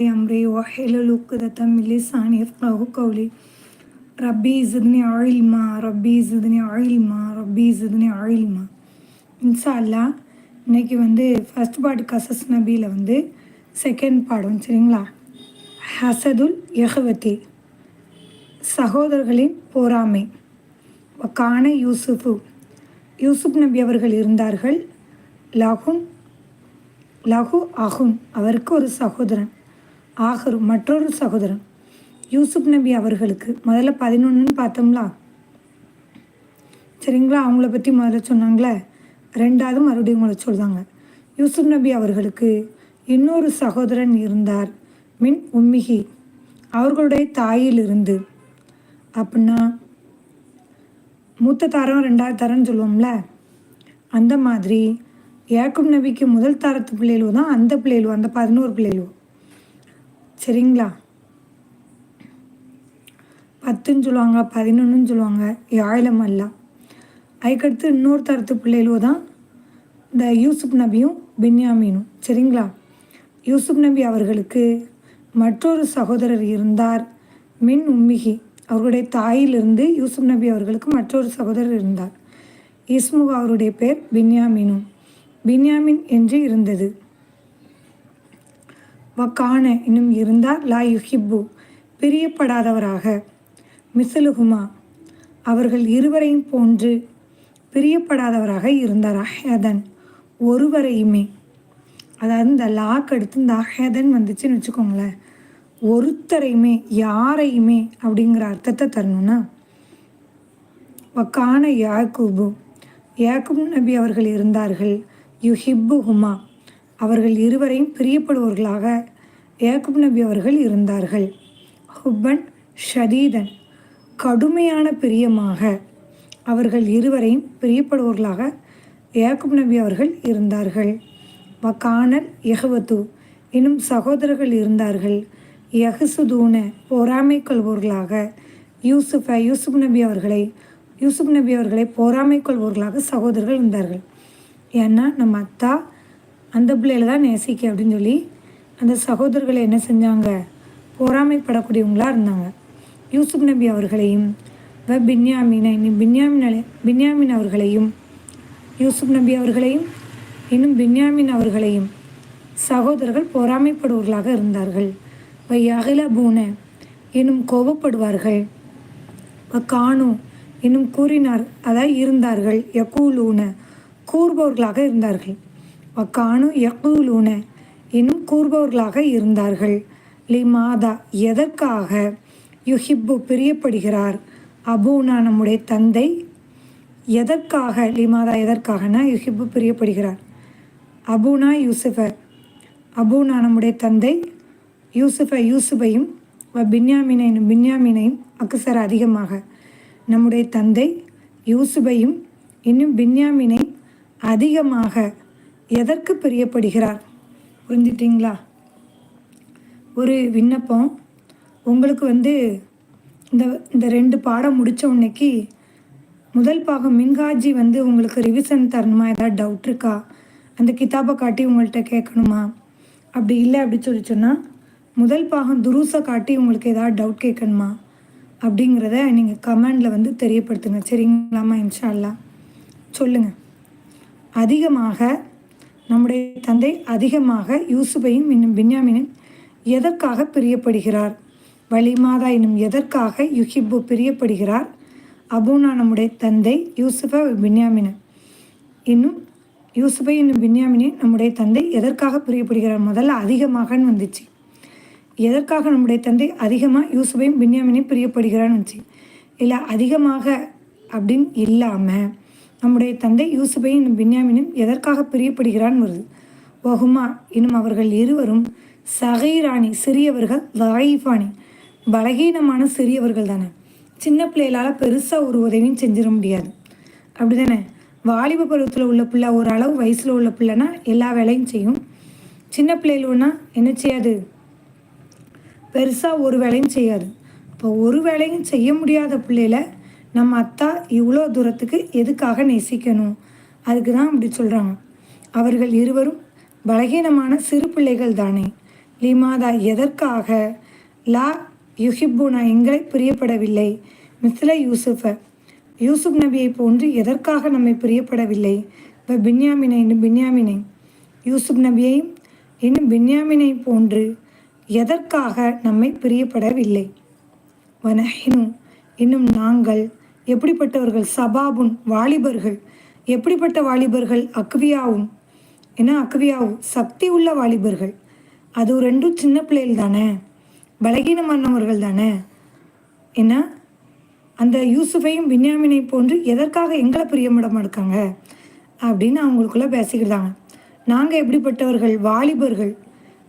أمري واحلل عقدة من لساني يفقهوا قولي ربي زدني علما ربي زدني علما ربي زدني علما இன்ஷா அல்லா இன்னைக்கு வந்து ஃபஸ்ட் பாட் கசஸ் நபியில் வந்து செகண்ட் பாடம் சரிங்களா ஹசதுல் யஹவதி சகோதரர்களின் போராமை கான யூசுஃபு யூசுப் நபி அவர்கள் இருந்தார்கள் லஹும் லஹு அஹுன் அவருக்கு ஒரு சகோதரன் ஆஹரு மற்றொரு சகோதரன் யூசுப் நபி அவர்களுக்கு முதல்ல பதினொன்றுன்னு பார்த்தோம்ல? சரிங்களா? அவங்கள பற்றி முதல்ல சொன்னாங்களே? ரெண்டாவது மறுபடியும் உங்களை சொல்கிறாங்க யூசுப் நபி அவர்களுக்கு இன்னொரு சகோதரன் இருந்தார் மின் உம்மிகி. அவர்களுடைய தாயிலிருந்து. அப்படின்னா மூத்த தரம் ரெண்டாவது தரம்னு சொல்லுவோம்ல? அந்த மாதிரி ஏக்கும் நபிக்கு முதல் தரத்து பிள்ளைகளோ தான் அந்த பிள்ளைகளும் அந்த பதினோரு பிள்ளைகளும் சரிங்களா? பத்துன்னு சொல்லுவாங்க பதினொன்றுன்னு சொல்லுவாங்க ஏழம் அல்ல. அதுக்கடுத்து இன்னொரு தரத்து பிள்ளைகளோ தான் இந்த யூசுப் நபியும் பின்யாமீனும். சரிங்களா? யூசுப் நபி அவர்களுக்கு மற்றொரு சகோதரர் இருந்தார் மின் உம்மிகி. அவருடைய தாயிலிருந்து யூசுப் நபி அவர்களுக்கு மற்றொரு சகோதரர் இருந்தார். இஸ்முக அவருடைய பேர் பின்யாமீனும். பின்யாமின் என்று இருந்தது. வக்கான இன்னும் இருந்தார் லா யுஹிப்பு பிரியப்படாதவராக. மிசலுகுமா அவர்கள் இருவரையும் போன்று பிரியப்படாதவராக இருந்தார் அஹேதன் ஒருவரையுமே. அதாவது இந்த லாக் அடுத்து இந்த அஹேதன் வந்துச்சுன்னு வச்சுக்கோங்களேன். ஒருத்தரையுமே யாரையுமே அப்படிங்கிற அர்த்தத்தை தரணும்னா வக்கான யாக்கூபு யாக்கூப் நபி அவர்கள் இருந்தார்கள் யுஹிப்பு ஹுமா அவர்கள் இருவரையும் பிரியப்படுவர்களாக ஏகுப் நபி அவர்கள் இருந்தார்கள். ஹுப்பன் ஷதீதன் கடுமையான பிரியமாக அவர்கள் இருவரையும் பிரியப்படுவர்களாக ஏகுப் நபி அவர்கள் இருந்தார்கள். வக்கானல் எஹவத்து இன்னும் சகோதரர்கள் இருந்தார்கள். யஹசுதூன பொறாமை கொள்வோர்களாக யூசுஃப யூசுப் நபி அவர்களை யூசுப் நபி அவர்களை பொறாமை கொள்வோர்களாக சகோதரர்கள் இருந்தார்கள். ஏன்னா நம்ம அத்தா அந்த பிள்ளையில தான் நேசிக்க அப்படின்னு சொல்லி அந்த சகோதரர்களை என்ன செஞ்சாங்க? பொறாமைப்படக்கூடியவங்களாக இருந்தாங்க. யூசுப் நபி அவர்களையும் வ பின்யாமீனை பின்யாமின் பின்யாமின் அவர்களையும் யூசுப் நபி அவர்களையும் இன்னும் பின்யாமின் அவர்களையும் சகோதரர்கள் பொறாமைப்படுவர்களாக இருந்தார்கள். வை அகில பூன இன்னும் கோபப்படுவார்கள். வ காணு இன்னும் கூறினார் அதாவது இருந்தார்கள். யகூலூன கூறுபவர்களாக இருந்தார்கள். வக்கானு யக்கூலூன இன்னும் கூறுபவர்களாக இருந்தார்கள். லிமாதா எதற்காக யுஹிப்பு பிரியப்படுகிறார்? அபூனா நம்முடைய தந்தை எதற்காக லிமாதா எதற்காகனா யுஹிப்பு பிரியப்படுகிறார்? அபூனா யூசுஃப. அபூனா நம்முடைய தந்தை யூசுஃப யூசுஃபையும் பின்யாமினையும் பின்யாமினையும் அக்குசர அதிகமாக. நம்முடைய தந்தை யூசுபையும் இன்னும் பின்யாமினை அதிகமாக எதற்கு பிரியப்படுகிறார்? புரிஞ்சிட்டிங்களா? ஒரு விண்ணப்பம். உங்களுக்கு வந்து இந்த இந்த ரெண்டு பாடம் முடித்த உன்னைக்கு முதல் பாகம் மின்காஜி வந்து உங்களுக்கு ரிவிஷன் தரணுமா? ஏதாவது டவுட் இருக்கா? அந்த கிதாபை காட்டி உங்கள்கிட்ட கேட்கணுமா? அப்படி இல்லை அப்படி சொல்லி சொன்னால் முதல் பாகம் துருசை காட்டி உங்களுக்கு ஏதாவது டவுட் கேட்கணுமா? அப்படிங்கிறத நீங்கள் கமெண்டில் வந்து தெரியப்படுத்துங்க. சரிங்களாமா இன்ஷா சொல்லுங்கள் அதிகமாக நம்முடைய தந்தை அதிகமாக யூசுபையும் இன்னும் பின்யாமினும் எதற்காக பிரியப்படுகிறார்? வலிமாதா இன்னும் எதற்காக யுஹிப்பு பிரியப்படுகிறார்? அபூனா நம்முடைய தந்தை யூசுஃப பின்யாமின. இன்னும் யூசுஃபை இன்னும் பின்யாமினே நம்முடைய தந்தை எதற்காக பிரியப்படுகிறார்? முதல்ல அதிகமாகன்னு வந்துச்சு. எதற்காக நம்முடைய தந்தை அதிகமாக யூசுஃபையும் பின்யாமினையும் பிரியப்படுகிறான்னு வந்துச்சு. இல்லை அதிகமாக அப்படின்னு இல்லாமல் நம்முடைய தந்தை யூசுபையும் இன்னும் பின்யாமினும் எதற்காக பிரியப்படுகிறான் வருது ஒஹுமா இன்னும் அவர்கள் இருவரும் சகைராணி சிறியவர்கள் வாயிஃபானி பலகீனமான சிறியவர்கள் தானே. சின்ன பிள்ளைகளால் பெருசாக ஒரு உதவியும் செஞ்சிட முடியாது. அப்படி தானே வாலிப பருவத்தில் உள்ள பிள்ளை ஒரு அளவு வயசில் உள்ள பிள்ளைனா எல்லா வேலையும் செய்யும். சின்ன பிள்ளைகளா என்ன செய்யாது? பெருசாக ஒரு வேலையும் செய்யாது. இப்போ ஒரு வேலையும் செய்ய முடியாத பிள்ளைகளை நம்ம அத்தா இவ்வளோ தூரத்துக்கு எதுக்காக நேசிக்கணும்? அதுக்கு தான் அப்படி சொல்கிறாங்க அவர்கள் இருவரும் பலகீனமான சிறு பிள்ளைகள் தானே. லிமாதா எதற்காக? லா யுஹிப்புனா எங்களை பிரியப்படவில்லை. மிஸ்ல யூசுஃப. யூசுப் நபியை போன்று எதற்காக நம்மை பிரியப்படவில்லை? இப்போ பின்யாமினை இன்னும் பின்யாமினை. யூசுப் நபியையும் இன்னும் பின்யாமினை போன்று எதற்காக நம்மை பிரியப்படவில்லை? வனஹினும் இன்னும் நாங்கள் எப்படிப்பட்டவர்கள் சபாபுன் வாலிபர்கள்? எப்படிப்பட்ட வாலிபர்கள்? அக்வியாவும். ஏன்னா அக்வியாவும் சக்தி உள்ள வாலிபர்கள். அது ரெண்டும் சின்ன பிள்ளைகள் தானே? பலகீனமானவர்கள் தானே? என்ன? அந்த யூசுஃபையும் பின்யாமினை போன்று எதற்காக எங்களை பிரியமிடமா இருக்காங்க அப்படின்னு அவங்களுக்குள்ள பேசிக்கிட்டாங்க. நாங்கள் எப்படிப்பட்டவர்கள்? வாலிபர்கள்.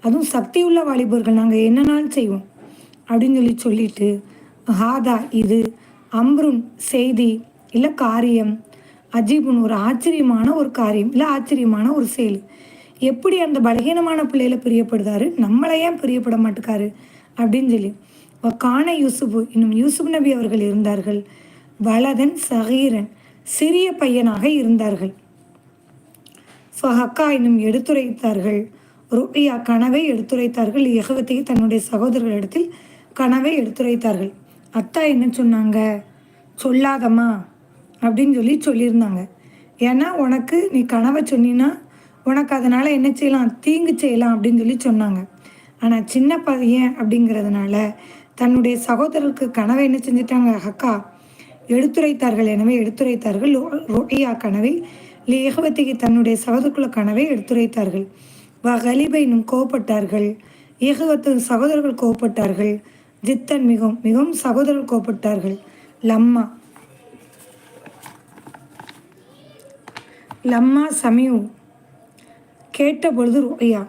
அதுவும் சக்தி உள்ள வாலிபர்கள். நாங்கள் என்னனாலும் செய்வோம். அப்படின்னு சொல்லி சொல்லிட்டு ஹாதா இது அம்ருன் செய்தி இல்லை காரியம். அஜீபுன் ஒரு ஆச்சரியமான ஒரு காரியம் இல்லை ஆச்சரியமான ஒரு செயல். எப்படி அந்த பலகீனமான பிள்ளையில பிரியப்படுதாரு? நம்மளை ஏன் பிரியப்பட மாட்டுக்காரு? அப்படின்னு சொல்லி. காண யூசுஃபு இன்னும் யூசுப் நபி அவர்கள் இருந்தார்கள். வலதன் சகீரன் சிறிய பையனாக இருந்தார்கள். ஃபஹக்கா இன்னும் எடுத்துரைத்தார்கள். ருபியா கனவை எடுத்துரைத்தார்கள். எகவத்தை தன்னுடைய சகோதரர்களிடத்தில் கனவை எடுத்துரைத்தார்கள். அத்தா என்ன சொன்னாங்க. சொல்லாதம்மா அப்படின்னு சொல்லி சொல்லியிருந்தாங்க. ஏன்னா உனக்கு நீ கனவை சொன்னின்னா உனக்கு அதனால் என்ன செய்யலாம்? தீங்கு செய்யலாம் அப்படின்னு சொல்லி சொன்னாங்க. ஆனால் சின்ன பையன் அப்படிங்கிறதுனால தன்னுடைய சகோதரருக்கு கனவை என்ன செஞ்சிட்டாங்க? அக்கா எடுத்துரைத்தார்கள். எனவே எடுத்துரைத்தார்கள். ரொட்டியா கனவை லேகவத்திக்கு தன்னுடைய சகோதரக்குள்ள கனவை எடுத்துரைத்தார்கள். வ இன்னும் கோவப்பட்டார்கள். ஏகவத்து சகோதரர்கள் கோவப்பட்டார்கள். ஜித்தன் மிகவும் மிகவும் சகோதரர் கோப்பிட்டார்கள் லம்மா. லம்மா சமியு கேட்ட பொழுது ரோயா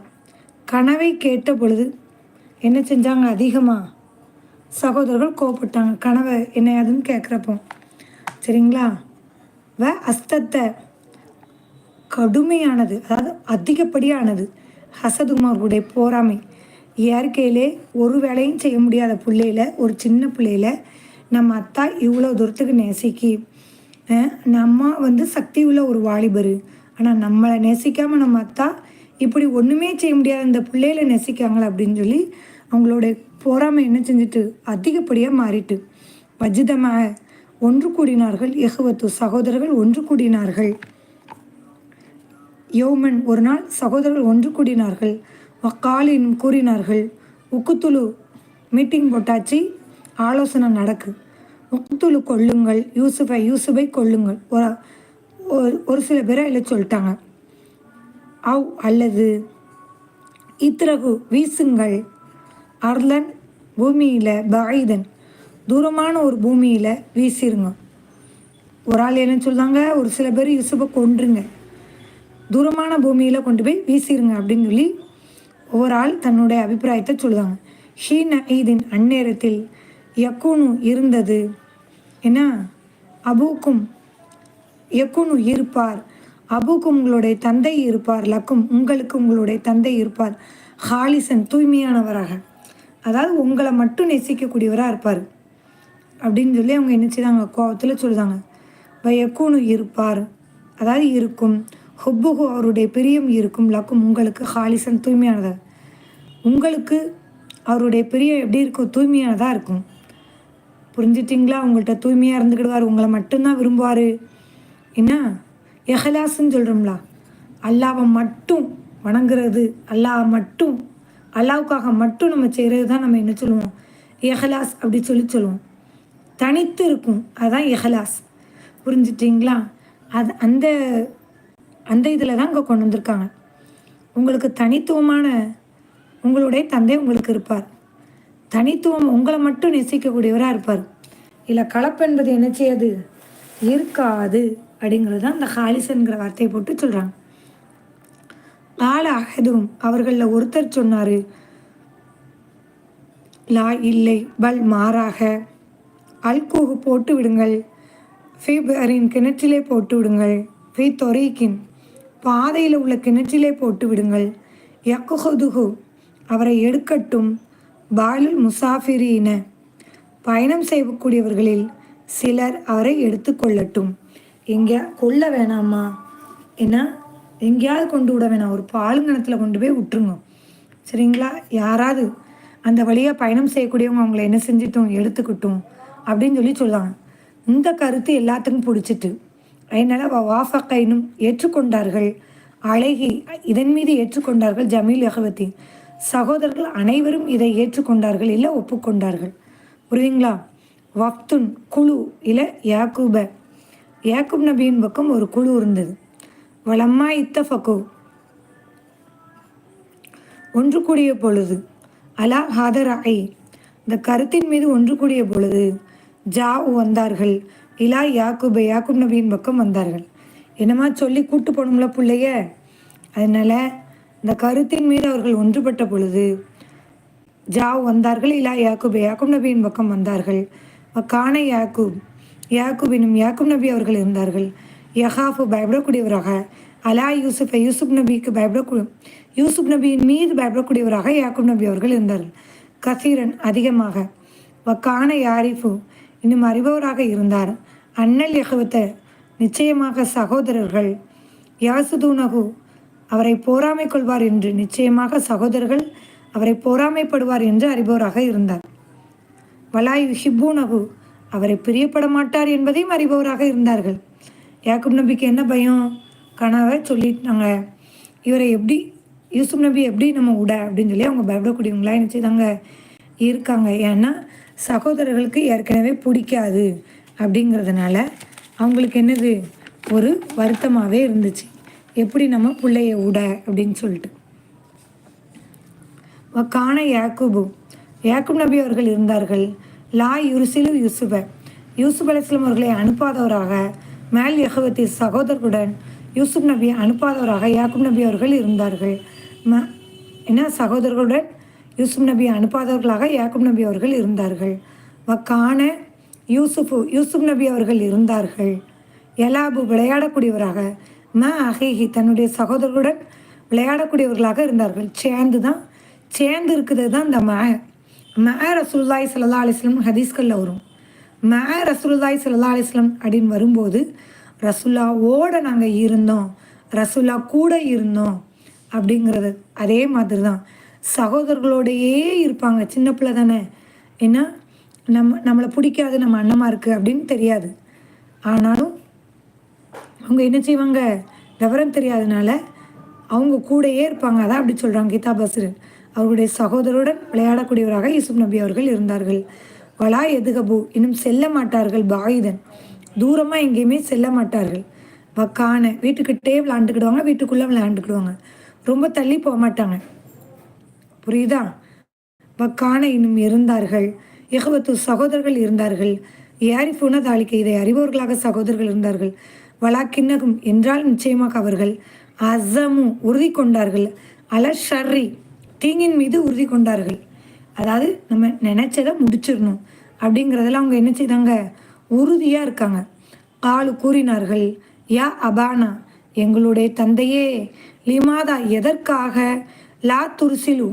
கனவை கேட்ட பொழுது என்ன செஞ்சாங்க அதிகமாக சகோதரர்கள் கோவப்பட்டாங்க கனவை என்ன அதுன்னு கேட்குறப்போ. சரிங்களா? வ அஸ்தத்தை. கடுமையானது அதாவது அதிகப்படியானது. ஹசதுமார்களுடைய போராமை. இயற்கையிலே ஒரு வேலையும் செய்ய முடியாத பிள்ளையில ஒரு சின்ன பிள்ளையில நம்ம அத்தா இவ்வளோ தூரத்துக்கு நேசிக்கி நம்ம வந்து சக்தி உள்ள ஒரு வாலிபர். ஆனால் நம்மளை நேசிக்காமல் நம்ம அத்தா இப்படி ஒன்றுமே செய்ய முடியாத இந்த பிள்ளையில நேசிக்காங்களா அப்படின்னு சொல்லி அவங்களோட பொறாமை என்ன செஞ்சுட்டு அதிகப்படியாக மாறிட்டு வஜிதமாக ஒன்று கூடினார்கள் எகுவத்து சகோதரர்கள் ஒன்று கூடினார்கள். யோமன் ஒரு நாள் சகோதரர்கள் ஒன்று கூடினார்கள். வக்காலின் கூறினார்கள் உக்குத்துலு மீட்டிங் போட்டாச்சு ஆலோசனை நடக்கு. உக்குத்துளு கொள்ளுங்கள் யூசுஃபை யூசுஃபை கொள்ளுங்கள். ஒரு ஒரு சில பேரை இல்லை சொல்லிட்டாங்க. அவ் அல்லது இத்திரகு வீசுங்கள் அர்லன் பூமியில் பாயுதன். தூரமான ஒரு பூமியில் வீசிருங்க. ஒரு ஆள் என்ன சொல்லாங்க ஒரு சில பேர் யூசுஃபை கொன்றுங்க. தூரமான பூமியில் கொண்டு போய் வீசிருங்க அப்படின்னு சொல்லி ஒவ்வொரு ஆள் தன்னுடைய அபிப்பிராயத்தை சொல்லுவாங்க ஷீன் ஈதின் அந்நேரத்தில் யக்குனு இருந்தது. என்ன? அபூக்கும் யக்குனு இருப்பார். அபுக்கும் உங்களுடைய தந்தை இருப்பார். லக்கும் உங்களுக்கு உங்களுடைய தந்தை இருப்பார். ஹாலிசன் தூய்மையானவராக. அதாவது உங்களை மட்டும் நேசிக்கக்கூடியவராக இருப்பார். அப்படின்னு சொல்லி அவங்க என்ன செய்தாங்க? கோவத்தில் சொல்லுதாங்க. வயக்கூனு இருப்பார். அதாவது இருக்கும். ஹொப்புகு அவருடைய பிரியம் இருக்கும். லக்கும் உங்களுக்கு ஹாலிசன் தூய்மையானதாக உங்களுக்கு அவருடைய பிரியம் எப்படி இருக்கும்? தூய்மையானதாக இருக்கும். புரிஞ்சிட்டிங்களா? உங்கள்கிட்ட தூய்மையாக இருந்துக்கிடுவார் உங்களை மட்டும்தான் விரும்புவார். என்ன? எஹலாஸ்ன்னு சொல்கிறோம்லா அல்லாவை மட்டும் வணங்குறது அல்லாவை மட்டும் அல்லாவுக்காக மட்டும் நம்ம செய்கிறது தான் நம்ம என்ன சொல்லுவோம்? எஹலாஸ் அப்படி சொல்லி சொல்லுவோம். தனித்து இருக்கும். அதுதான் எஹலாஸ் புரிஞ்சிட்டிங்களா? அது அந்த அந்த இதில் தான் இங்கே கொண்டு வந்திருக்காங்க. உங்களுக்கு தனித்துவமான உங்களுடைய தந்தை உங்களுக்கு இருப்பார். தனித்துவம் உங்களை மட்டும் நேசிக்கக்கூடியவராக இருப்பார். இல்லை கலப்பென்பது என்ன செய்யாது? இருக்காது அப்படிங்கிறது தான் அந்த ஹாலிசன்கிற வார்த்தையை போட்டு சொல்கிறாங்க ஆள அகதும் அவர்களில் ஒருத்தர் சொன்னார் லா இல்லை பல் மாறாக அல்கூகு போட்டு விடுங்கள் ஃபீபரின் கிணற்றிலே போட்டு விடுங்கள் ஃபீ தொரீக்கின் பாதையில் உள்ள கிணற்றிலே போட்டு விடுங்கள் யக்குஹதுகு அவரை எடுக்கட்டும். பாலுல் முசாஃபிரியின பயணம் செய்யக்கூடியவர்களில் சிலர் அவரை எடுத்துக்கொள்ளட்டும் எங்கேயா கொள்ள வேணாமா என்ன? எங்கேயாவது கொண்டு விட வேணாம். ஒரு பாலுங்கணத்தில் கொண்டு போய் விட்டுருங்க. சரிங்களா? யாராவது அந்த வழியாக பயணம் செய்யக்கூடியவங்க அவங்கள என்ன செஞ்சிட்டோம்? எடுத்துக்கிட்டோம். அப்படின்னு சொல்லி சொல்லுவாங்க. இந்த கருத்து எல்லாத்துக்கும் பிடிச்சிட்டு அதனால் வாஃபக்கைனும் ஏற்றுக்கொண்டார்கள். அழகி இதன் மீது ஏற்றுக்கொண்டார்கள் ஜமீல் யகவத்தி சகோதரர்கள் அனைவரும் இதை ஏற்றுக்கொண்டார்கள் இல்லை ஒப்புக்கொண்டார்கள். புரியுதுங்களா? வஃப்துன் குழு இல்லை யாக்கூப. யாக்கூப் நபியின் பக்கம் ஒரு குழு இருந்தது. வளம்மா இத்தஃபகு. ஒன்று கூடிய பொழுது அலா ஹாதராய் இந்த கருத்தின் மீது ஒன்று கூடிய பொழுது ஜா வந்தார்கள். இலா யாக்கூப யாக்கூப் நபியின் பக்கம் வந்தார்கள். என்னமா சொல்லி கூட்டு போகணும்ல பிள்ளைய? அதனால் இந்த கருத்தின் மீது அவர்கள் ஒன்றுபட்ட பொழுது ஜாவ் வந்தார்கள் இலா யாக்குப் யாக்கூப் நபியின் பக்கம் வந்தார்கள். கான யாக்கூப் யாக்கூபினும் யாக்கூப் நபி அவர்கள் இருந்தார்கள். யஹாஃபு பயப்படக்கூடியவராக அலா யூசுஃபை யூசுப் நபிக்கு பயப்படக்கூடிய யூசுப் நபியின் மீது பயப்படக்கூடியவராக யாக்கூப் நபி அவர்கள் இருந்தார்கள். கசீரன் அதிகமாக வக்கான யாரிஃபு இன்னும் அறிபவராக இருந்தார். அண்ணல் யகுவத்த நிச்சயமாக சகோதரர்கள். யாசுதூனகு அவரை போராமை கொள்வார் என்று நிச்சயமாக சகோதரர்கள் அவரை போராமைப்படுவார் என்று அறிபவராக இருந்தார். வலாய் ஹிப்பூனகு அவரை பிரியப்பட மாட்டார் என்பதையும் அறிபவராக இருந்தார்கள். யாக்குப் நபிக்கு என்ன பயம்? கனவை சொல்லிட்டாங்க இவரை எப்படி யூசுப் நபி எப்படி நம்ம விட அப்படின்னு சொல்லி அவங்க பயப்படக்கூடியவங்களா என்ன செய்தாங்க? இருக்காங்க. ஏன்னா சகோதரர்களுக்கு ஏற்கனவே பிடிக்காது அப்படிங்கிறதுனால அவங்களுக்கு என்னது? ஒரு வருத்தமாகவே இருந்துச்சு. எப்படி நம்ம பிள்ளைய விட அப்படின்னு சொல்லிட்டு. காண யாக்குபு. யாக்கூப் நபி அவர்கள் இருந்தார்கள். லா யுருசிலு யூசுப. யூசுப் அலிஸ்லாம் அவர்களை அனுப்பாதவராக மேல் யகவத்தி சகோதரருடன் யூசுப் நபியை அனுப்பாதவராக யாக்கும் நபி அவர்கள் இருந்தார்கள். ம என்ன சகோதரர்களுடன் யூசுப் நபியை அனுப்பாதவர்களாக யாக்கூப் நபி அவர்கள் இருந்தார்கள். வக்கான யூசுஃபு யூசுப் நபி அவர்கள் இருந்தார்கள். எலாபு விளையாடக்கூடியவராக ம அஹிஹி தன்னுடைய சகோதரர்களுடன் விளையாடக்கூடியவர்களாக இருந்தார்கள். சேர்ந்து தான் சேர்ந்து இருக்குது தான் இந்த ம ம ரசூல்லாய் சல்லா அலிஸ்லம் ஹதீஸ்களில் வரும். ம ரசூல்லாய் சல்லா அலிஸ்லம் அப்படின்னு வரும்போது ரசுல்லாவோட நாங்கள் இருந்தோம் ரசுல்லா கூட இருந்தோம் அப்படிங்கிறது அதே மாதிரி தான் சகோதரர்களோடையே இருப்பாங்க சின்ன பிள்ளை தானே. ஏன்னா நம்ம நம்மளை பிடிக்காது நம்ம அண்ணமாக இருக்குது அப்படின்னு தெரியாது. ஆனால் அவங்க என்ன செய்வாங்க? விவரம் தெரியாதனால அவங்க கூடையே இருப்பாங்க. அதான் அப்படி சொல்கிறாங்க கீதா பஸ்ரு அவருடைய சகோதரருடன் விளையாடக்கூடியவராக யூசுப் நபி அவர்கள் இருந்தார்கள். வலா எதுகபு இன்னும் செல்ல மாட்டார்கள் பாயுதன் தூரமாக எங்கேயுமே செல்ல மாட்டார்கள். வக்கான வீட்டுக்கிட்டே விளாண்டுக்கிடுவாங்க வீட்டுக்குள்ளே விளையாண்டுக்கிடுவாங்க. ரொம்ப தள்ளி போக மாட்டாங்க. புரியுதா? வக்கான இன்னும் இருந்தார்கள். எகவத்து சகோதரர்கள் இருந்தார்கள். யாரிஃபுன தாளிக்க இதை அறிபவர்களாக சகோதரர்கள் இருந்தார்கள். வலாக்கின்னகும் என்றால் நிச்சயமாக அவர்கள் அசமு உறுதி கொண்டார்கள். அல ஷர்ரி தீங்கின் மீது உறுதி கொண்டார்கள். அதாவது நம்ம நினைச்சதை முடிச்சிடணும். அப்படிங்கிறதுல அவங்க என்ன செய்தாங்க? உறுதியாக இருக்காங்க. காலு கூறினார்கள் யா அபானா எங்களுடைய தந்தையே லிமாதா எதற்காக லா துருசிலு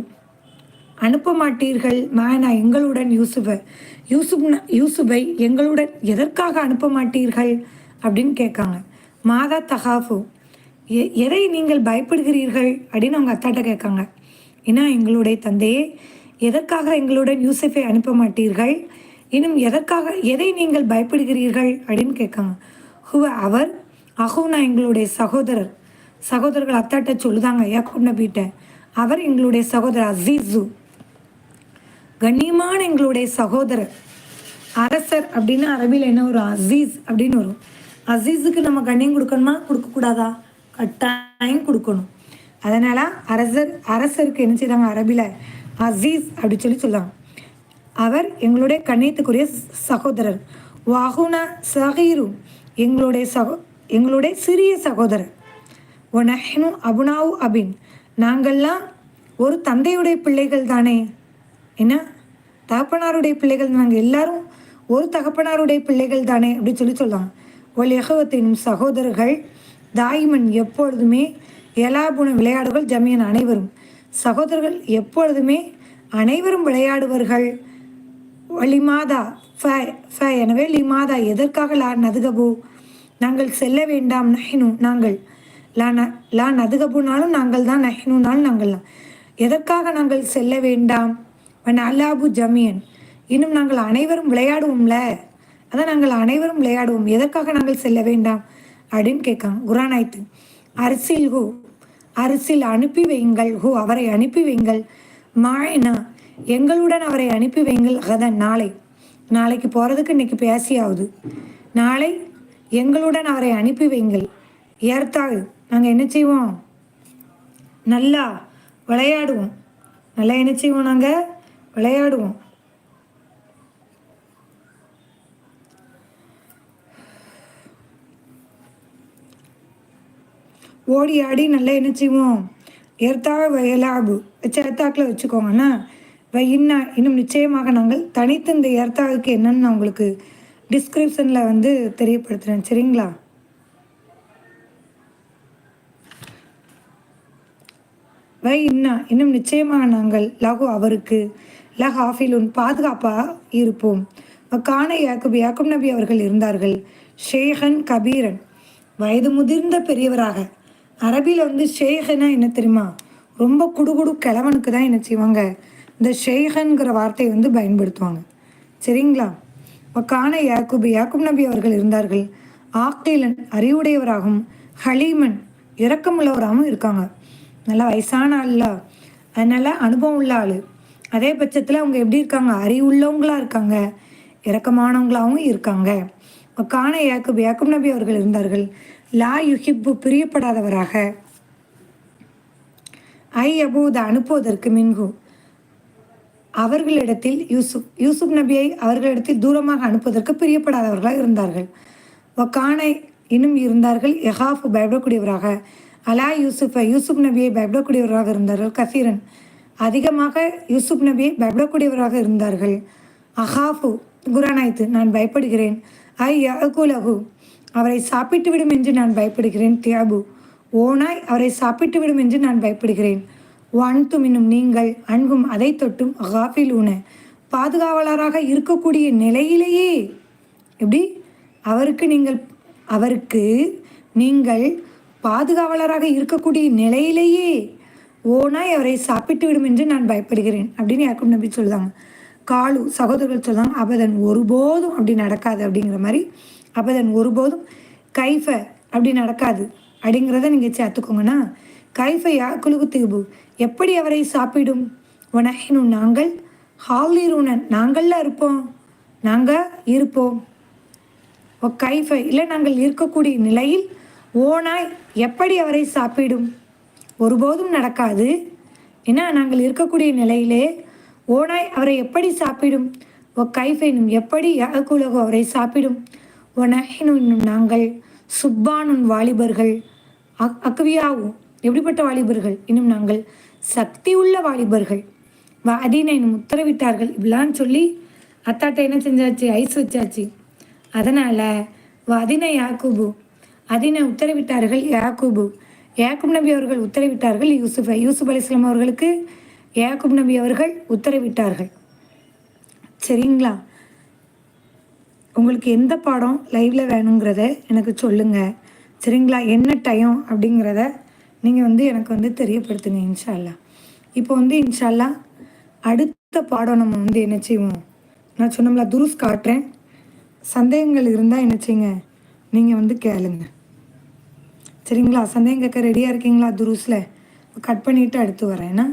அனுப்ப மாட்டீர்கள்? மானா எங்களுடன் யூசுஃபை யூசுப் யூசுபை எங்களுடன் எதற்காக அனுப்ப மாட்டீர்கள்? அப்படின்னு கேட்காங்க. மாதா தகாஃபு எ எதை நீங்கள் பயப்படுகிறீர்கள்? அப்படின்னு அவங்க அத்தாட்ட கேட்காங்க. ஏன்னா எங்களுடைய தந்தையே எதற்காக எங்களுடன் யூசஃபை அனுப்ப மாட்டீர்கள்? இன்னும் எதற்காக எதை நீங்கள் பயப்படுகிறீர்கள்? அப்படின்னு கேட்காங்க. ஹுவ அவர் அஹூனா எங்களுடைய சகோதரர். சகோதரர்கள் அத்தாட்ட சொல்லுதாங்க யாக்கூப் நபிட்ட. அவர் எங்களுடைய சகோதரர் அசீசு கண்ணியமான எங்களுடைய சகோதரர் அரசர் அப்படின்னு அரபியில் என்ன வரும்? அசீஸ் அப்படின்னு வரும். அசீஸுக்கு நம்ம கண்ணியம் கொடுக்கணுமா? கொடுக்கக்கூடாதா? கட்டாயம் கொடுக்கணும். அதனால் அரசர் அரசருக்கு என்ன செய்தாங்க அரபியில் அசீஸ் அப்படின்னு சொல்லி சொல்லுவாங்க அவர் எங்களுடைய கண்ணியத்துக்குரிய சகோதரர். வாகுனா சகீரு எங்களுடைய சகோ எங்களுடைய சிறிய சகோதரர். ஒனஹனு அபுனாவு அபின். நாங்கள்லாம் ஒரு தந்தையுடைய பிள்ளைகள் தானே. என்ன? தகப்பனாருடைய பிள்ளைகள் நாங்கள் எல்லாரும் ஒரு தகப்பனாருடைய பிள்ளைகள் தானே அப்படின்னு சொல்லி சொல்லுவாங்க ஒலியகத்தினும் சகோதரர்கள் தாய்மன் எப்பொழுதுமே எலாபுண விளையாடுகள் ஜமியன் அனைவரும். சகோதரர்கள் எப்பொழுதுமே அனைவரும் விளையாடுவார்கள். லிமாதா ஃப ஃப எனவே லிமாதா எதற்காக லா நதுகபு? நாங்கள் செல்ல வேண்டாம் நஹினு நாங்கள். லா ந லா நதுகபுனாலும் நாங்கள் தான் நஹினுனாலும் நாங்கள் தான். எதற்காக நாங்கள் செல்ல வேண்டாம்? வன் அல்லாபு ஜமியன். இன்னும் நாங்கள் அனைவரும் விளையாடுவோம்ல? அதான் நாங்கள் அனைவரும் விளையாடுவோம். எதற்காக நாங்கள் செல்ல வேண்டாம்? அப்படின்னு கேட்காங்க. குரானாய்த்து அரசியல் ஹூ? அரசில் அனுப்பி வைங்கள் ஹூ அவரை அனுப்பி வைங்கள் மாயனா? எங்களுடன் அவரை அனுப்பி வைங்கள் அதான் நாளை. நாளைக்கு போகிறதுக்கு இன்னைக்கு பேசியாவது. நாளை எங்களுடன் அவரை அனுப்பி வைங்கள் ஏற்றாது நாங்கள் என்ன செய்வோம்? நல்லா விளையாடுவோம். நல்லா என்ன செய்வோம் நாங்கள் விளையாடுவோம். ஓடி ஆடி நல்லா என்ன செய்வோம்? ஏற்தாக வயலாபு வச்சு வச்சுக்கோங்கண்ணா வை இன்னும் நிச்சயமாக நாங்கள் தனித்து இந்த ஏற்தாவுக்கு என்னன்னு நான் உங்களுக்கு டிஸ்கிரிப்ஷனில் வந்து தெரியப்படுத்துகிறேன் சரிங்களா? வை இன்னா. இன்னும் நிச்சயமாக நாங்கள் லகு அவருக்கு லஹ் ஆஃபிலுன் பாதுகாப்பாக இருப்போம். கான யாக்குப் யாக்கும் நபி அவர்கள் இருந்தார்கள். ஷேகன் கபீரன். வயது முதிர்ந்த பெரியவராக. அரபியில் வந்து ஷேகனா என்ன தெரியுமா? ரொம்ப குடுகுடு கிழவனுக்கு தான் என்ன செய்வாங்க? இந்த ஷேகன்கிற வார்த்தையை வந்து பயன்படுத்துவாங்க. சரிங்களா? வக்கான யாக்குப் யாக்குப் நபி அவர்கள் இருந்தார்கள். ஆக்கிலன் அறிவுடையவராகவும் ஹலீமன் இரக்கமுள்ளவராகவும் இருக்காங்க. நல்லா வயசான ஆள்ல அதனால் அனுபவம் உள்ள ஆள். அதே பட்சத்தில் அவங்க எப்படி இருக்காங்க? அறிவுள்ளவங்களாக இருக்காங்க. இறக்கமானவங்களாகவும் இருக்காங்க. காண யாக்குப் யாக்குப் நபி அவர்கள் இருந்தார்கள். லா யுஹிப்பு பிரியப்படாதவராக. ஐ அபூத அனுப்புவதற்கு மின்கு. அவர்களிடத்தில் யூசுப் யூசுப் நபியை அவர்களிடத்தில் தூரமாக அனுப்புவதற்கு பிரியப்படாதவர்களாக இருந்தார்கள். ஒக்கானை இன்னும் இருந்தார்கள் எஹாஃபு பயப்படக்கூடியவராக. அலா யூசுஃபை யூசுப் நபியை பயப்படக்கூடியவராக இருந்தார்கள் கசீரன். அதிகமாக யூசுப் நபியை பயப்படக்கூடியவராக இருந்தார்கள். அஹாஃபு குரானாய்த்து நான் பயப்படுகிறேன். ஐ யகுலகு அவரை சாப்பிட்டுவிடும் என்று நான் பயப்படுகிறேன் தியாபு ஓனாய் அவரை சாப்பிட்டு விடும் என்று நான் பயப்படுகிறேன். வான்தும் இன்னும் நீங்கள் அன்பும் அதை தொட்டும் ஹாஃபில் உண பாதுகாவலராக இருக்கக்கூடிய நிலையிலேயே. எப்படி? அவருக்கு நீங்கள் அவருக்கு நீங்கள் பாதுகாவலராக இருக்கக்கூடிய நிலையிலேயே. ஓனாய் அவரை சாப்பிட்டு விடும் என்று நான் பயப்படுகிறேன் அப்படின்னு யாக்கும் நம்பி சொல்லுதாங்க. காலு சகோதரர்கள் சொல்லுவாங்க அபதன் ஒருபோதும் அப்படி நடக்காது அப்படிங்கிற மாதிரி அபதன் ஒருபோதும் கைஃப அப்படி நடக்காது. அப்படிங்கிறத நீங்கள் சேர்த்துக்கோங்கன்னா கைஃப யாக்குழுகு தீபு. எப்படி அவரை சாப்பிடும்? உனகினும் நாங்கள் ஹாலிருனன் நாங்கள்ல இருப்போம். நாங்கள் இருப்போம். ஓ கைஃப இல்லை நாங்கள் இருக்கக்கூடிய நிலையில் ஓனாய் எப்படி அவரை சாப்பிடும்? ஒருபோதும் நடக்காது. ஏன்னா நாங்கள் இருக்கக்கூடிய நிலையிலே ஓனாய் அவரை எப்படி சாப்பிடும்? ஓ கைஃபைனும் எப்படி யாக்குலகோ அவரை சாப்பிடும்? ஒனஹினும் நாங்கள் சுப்பானுன் வாலிபர்கள். அக் அக்வியாவும் எப்படிப்பட்ட வாலிபர்கள்? இன்னும் நாங்கள் சக்தி உள்ள வாலிபர்கள் அதினை உத்தரவிட்டார்கள். இப்படிலாம் சொல்லி அத்தாட்ட என்ன செஞ்சாச்சு? ஐஸ் வச்சாச்சு. அதனால் அதினை யாக்குபு அதின உத்தரவிட்டார்கள் யாக்குபு. யாக்குப் நபி அவர்கள் உத்தரவிட்டார்கள். யூசுஃபை யூசுப் அலி இஸ்லாம் அவர்களுக்கு யாக்குப் நபி அவர்கள் உத்தரவிட்டார்கள். சரிங்களா? உங்களுக்கு எந்த பாடம் லைவில் வேணுங்கிறத எனக்கு சொல்லுங்கள் சரிங்களா? என்ன டைம் அப்படிங்கிறத நீங்கள் வந்து எனக்கு வந்து தெரியப்படுத்துங்க இன்ஷால்லா இப்போ வந்து இன்ஷால்லா அடுத்த பாடம் நம்ம வந்து என்ன செய்வோம்? நான் சொன்னோம்ல துருஸ் காட்டுறேன். சந்தேகங்கள் இருந்தால் என்ன செய்யுங்க நீங்கள் வந்து கேளுங்க. சரிங்களா? சந்தேகம் கேட்க ரெடியாக இருக்கீங்களா துருஸில்? கட் பண்ணிவிட்டு அடுத்து வரேன்னா